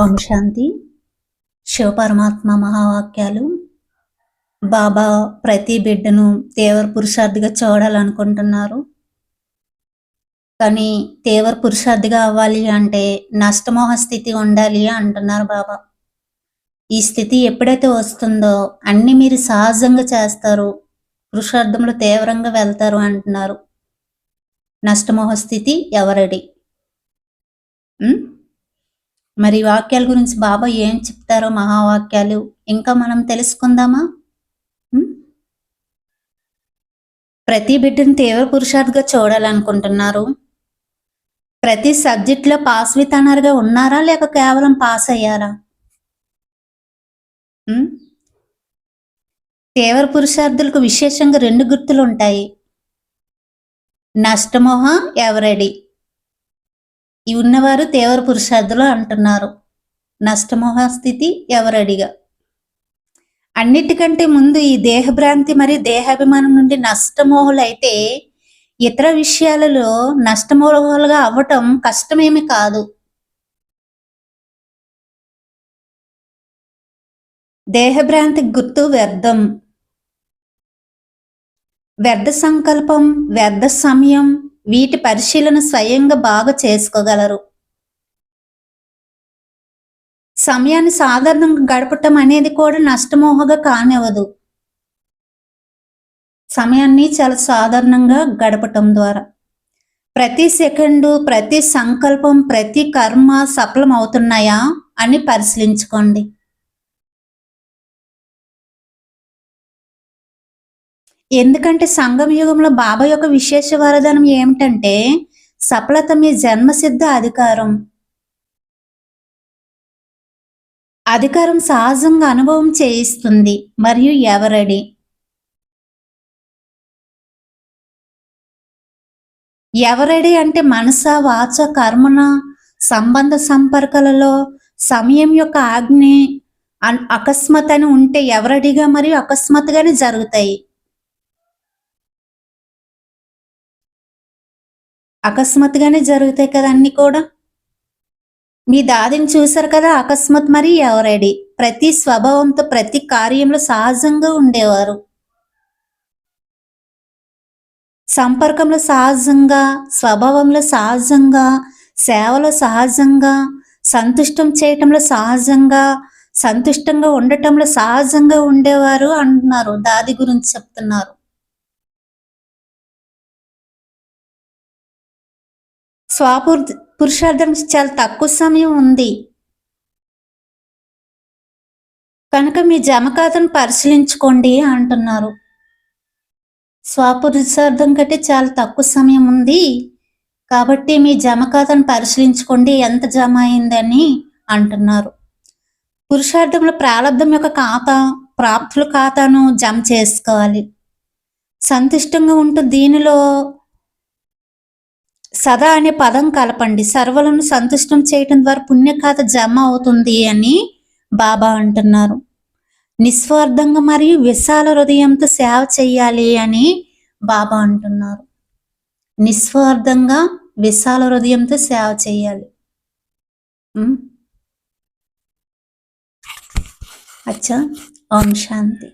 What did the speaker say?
ఓం శాంతి. శివపరమాత్మ మహావాక్యాలు. బాబా ప్రతి బిడ్డను తీవ్ర పురుషార్థిగా చూడాలనుకుంటున్నారు. కానీ తీవ్ర పురుషార్థిగా అవ్వాలి అంటే నష్టమోహ స్థితి ఉండాలి అంటున్నారు బాబా. ఈ స్థితి ఎప్పుడైతే వస్తుందో అన్ని మీరు సహజంగా చేస్తారు. పురుషార్థంలో తీవ్రంగా వెళ్తారు అంటున్నారు. నష్టమోహ స్థితి ఎవరడి మరి వాక్యాల గురించి బాబా ఏం చెప్తారో మహావాక్యాలు ఇంకా మనం తెలుసుకుందామా? ప్రతి బిడ్డను తీవ్ర పురుషార్థిగా చూడాలనుకుంటున్నారు. ప్రతి సబ్జెక్ట్లో పాస్ విత్ అనర్గా ఉన్నారా? లేక కేవలం పాస్ అయ్యారా? తీవ్ర పురుషార్థులకు విశేషంగా రెండు గుర్తులు ఉంటాయి. నష్టమోహ ఎవరెడీ? ఈ ఉన్నవారు తీవ్ర పురుషార్థులు అంటున్నారు. నష్టమోహ స్థితి ఎవరడిగా? అన్నిటికంటే ముందు ఈ దేహభ్రాంతి మరియు దేహాభిమానం నుండి నష్టమోహులైతే ఇతర విషయాలలో నష్టమోహలుగా అవ్వటం కష్టమేమి కాదు. దేహభ్రాంతి గుర్తు వ్యర్థం. వ్యర్థ సంకల్పం వ్యర్థ సమయం వీటి పరిశీలన స్వయంగా బాగా చేసుకోగలరు. సమయాన్ని సాధారణంగా గడపటం అనేది కూడా నష్టమోహగా కానివ్వదు. సమయాన్ని చాలా సాధారణంగా గడపటం ద్వారా. ప్రతి సెకండు ప్రతి సంకల్పం ప్రతి కర్మ సఫలం అవుతున్నాయా అని పరిశీలించుకోండి. ఎందుకంటే సంగం యుగంలో బాబా యొక్క విశేష వరదానం ఏమిటంటే సఫలత మీ జన్మసిద్ధ అధికారం. అధికారం సహజంగా అనుభవం చేయిస్తుంది. మరియు ఎవరడి? ఎవరడి అంటే మనస వాచ కర్మన సంబంధ సంపర్కాలలో సమయం యొక్క ఆజ్ఞ అకస్మాత్ అని ఉంటే ఎవరడిగా మరియు అకస్మాత్తుగానే జరుగుతాయి. అకస్మాత్తుగానే జరుగుతాయి కదా అన్ని కూడా? మీ దాదిని చూశారు కదా అకస్మాత్ మరి ఎవరెడి? ప్రతి స్వభావంతో ప్రతి కార్యంలో సహజంగా ఉండేవారు. సంపర్కంలో సహజంగా స్వభావంలో సహజంగా సేవలో సహజంగా సంతుష్టం చేయటంలో సహజంగా సంతుష్టంగా ఉండటంలో సహజంగా ఉండేవారు అంటున్నారు. దాది గురించి చెప్తున్నారు. స్వాపుర్ పురుషార్థం చాలా తక్కువ సమయం ఉంది. కనుక మీ జమ ఖాతాను పరిశీలించుకోండి అంటున్నారు. స్వాపురుషార్థం కంటే చాలా తక్కువ సమయం ఉంది. కాబట్టి మీ జమ ఖాతాను పరిశీలించుకోండి ఎంత జమ అయిందని అంటున్నారు. పురుషార్థంలో ప్రారంభం యొక్క ఖాతా ప్రాప్తుల ఖాతాను జమ చేసుకోవాలి. సంతుష్టంగా ఉంటూ దీనిలో సదా అనే పదం కలపండి. సర్వలను సంతుష్టం చేయటం ద్వారా పుణ్యఖాత జమ అవుతుంది అని బాబా అంటున్నారు. నిస్వార్థంగా మరియు విశాల హృదయంతో సేవ చేయాలి అని బాబా అంటున్నారు. నిస్వార్థంగా విశాల హృదయంతో సేవ చేయాలి. అచ్చా ఓం శాంతి.